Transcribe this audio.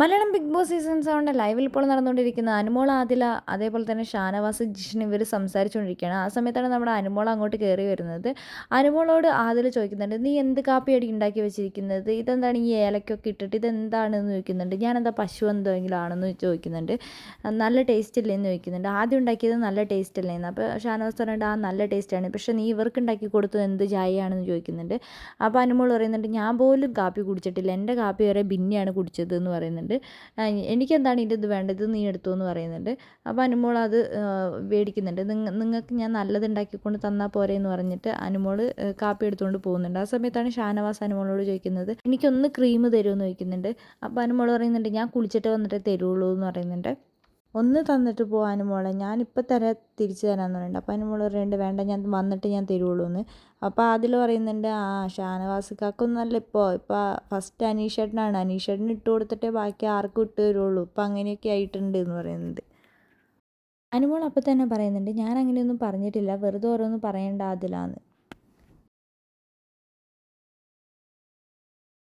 Malayalam Bigg Boss season സെവന്റെ ലൈവിൽ ഇപ്പോൾ നടന്നുകൊണ്ടിരിക്കുന്ന അനുമോൾ ആദില അതേപോലെ തന്നെ ഷാനവാസ് ജിഷൻ ഇവർ സംസാരിച്ചുകൊണ്ടിരിക്കുകയാണ്. ആ സമയത്താണ് നമ്മുടെ അനുമോൾ അങ്ങോട്ട് കയറി വരുന്നത്. അനുമോളോട് ആദില ചോദിക്കുന്നുണ്ട് നീ എന്ത് കാപ്പിയടി ഉണ്ടാക്കി വെച്ചിരിക്കുന്നത്? ഇതെന്താണ് ഈ ഏലക്കൊക്കെ ഇട്ടിട്ട് ഇതെന്താണെന്ന് ചോദിക്കുന്നുണ്ട്. ഞാനെന്താ പശു എന്തെങ്കിലും ആണെന്ന് ചോദിക്കുന്നുണ്ട്. നല്ല ടേസ്റ്റ് ഇല്ലേന്ന് ചോദിക്കുന്നുണ്ട്. ആദ്യം ഉണ്ടാക്കിയത് നല്ല ടേസ്റ്റ് അല്ലേന്ന്. അപ്പോൾ ഷാനവാസ് പറഞ്ഞിട്ട് ആ നല്ല ടേസ്റ്റാണ് പക്ഷേ നീ ഇവർക്ക് ഉണ്ടാക്കി കൊടുത്തത് എന്ത് ചായയാണെന്ന് ചോദിക്കുന്നുണ്ട്. അപ്പോൾ അനുമോൾ പറയുന്നുണ്ട് ഞാൻ പോലും കാപ്പി കുടിച്ചിട്ടില്ല. എന്റെ കാപ്പി വരെ ഭിന്നിയാണ് കുടിച്ചത് എന്ന് പറയുന്നുണ്ട്. എനിക്കെന്താണ് ഇതിന്റെ ഇത് വേണ്ടത്? നീ എടുത്തു എന്ന് പറയുന്നുണ്ട്. അപ്പോൾ അനുമോൾ അത് മേടിക്കുന്നുണ്ട് നിങ്ങൾക്ക് ഞാൻ നല്ലത് ഉണ്ടാക്കിക്കൊണ്ട് തന്നാൽ പോരെ എന്ന് പറഞ്ഞിട്ട് അനുമോൾ കാപ്പി എടുത്തുകൊണ്ട് പോകുന്നുണ്ട്. ആ സമയത്താണ് ഷാനവാസ് അനുമോളോട് ചോദിക്കുന്നത് എനിക്കൊന്ന് ക്രീം തരുമെന്ന് ചോദിക്കുന്നുണ്ട്. അപ്പോൾ അനുമോൾ പറയുന്നുണ്ട് ഞാൻ കുളിച്ചിട്ട് വന്നിട്ടേ തരുള്ളൂ എന്ന് പറയുന്നുണ്ട്. ഒന്ന് തന്നിട്ട് പോകാനും മോളെ ഞാനിപ്പോൾ തരാം തിരിച്ചു തരാമെന്ന് പറയുന്നുണ്ട് അതിന് മോൾ പറയുന്നുണ്ട് വേണ്ട ഞാൻ വന്നിട്ട് ഞാൻ തരുള്ളൂ എന്ന് അപ്പോൾ അതിൽ പറയുന്നുണ്ട് ആ ഷാനവാസ് നല്ല ഇപ്പോൾ ഇപ്പോൾ ഫസ്റ്റ് അനീഷേട്ടനാണ്. അനീഷേട്ടന് ഇട്ട് കൊടുത്തിട്ടേ ബാക്കി ആർക്കും ഇട്ട് തരുള്ളൂ ഇപ്പം അങ്ങനെയൊക്കെ ആയിട്ടുണ്ട് എന്ന് പറയുന്നുണ്ട്. അനുമോൾ അപ്പോൾ തന്നെ പറയുന്നുണ്ട് ഞാൻ അങ്ങനെയൊന്നും പറഞ്ഞിട്ടില്ല. വെറുതെ ഓരോന്നും പറയേണ്ട അതിലാന്ന്.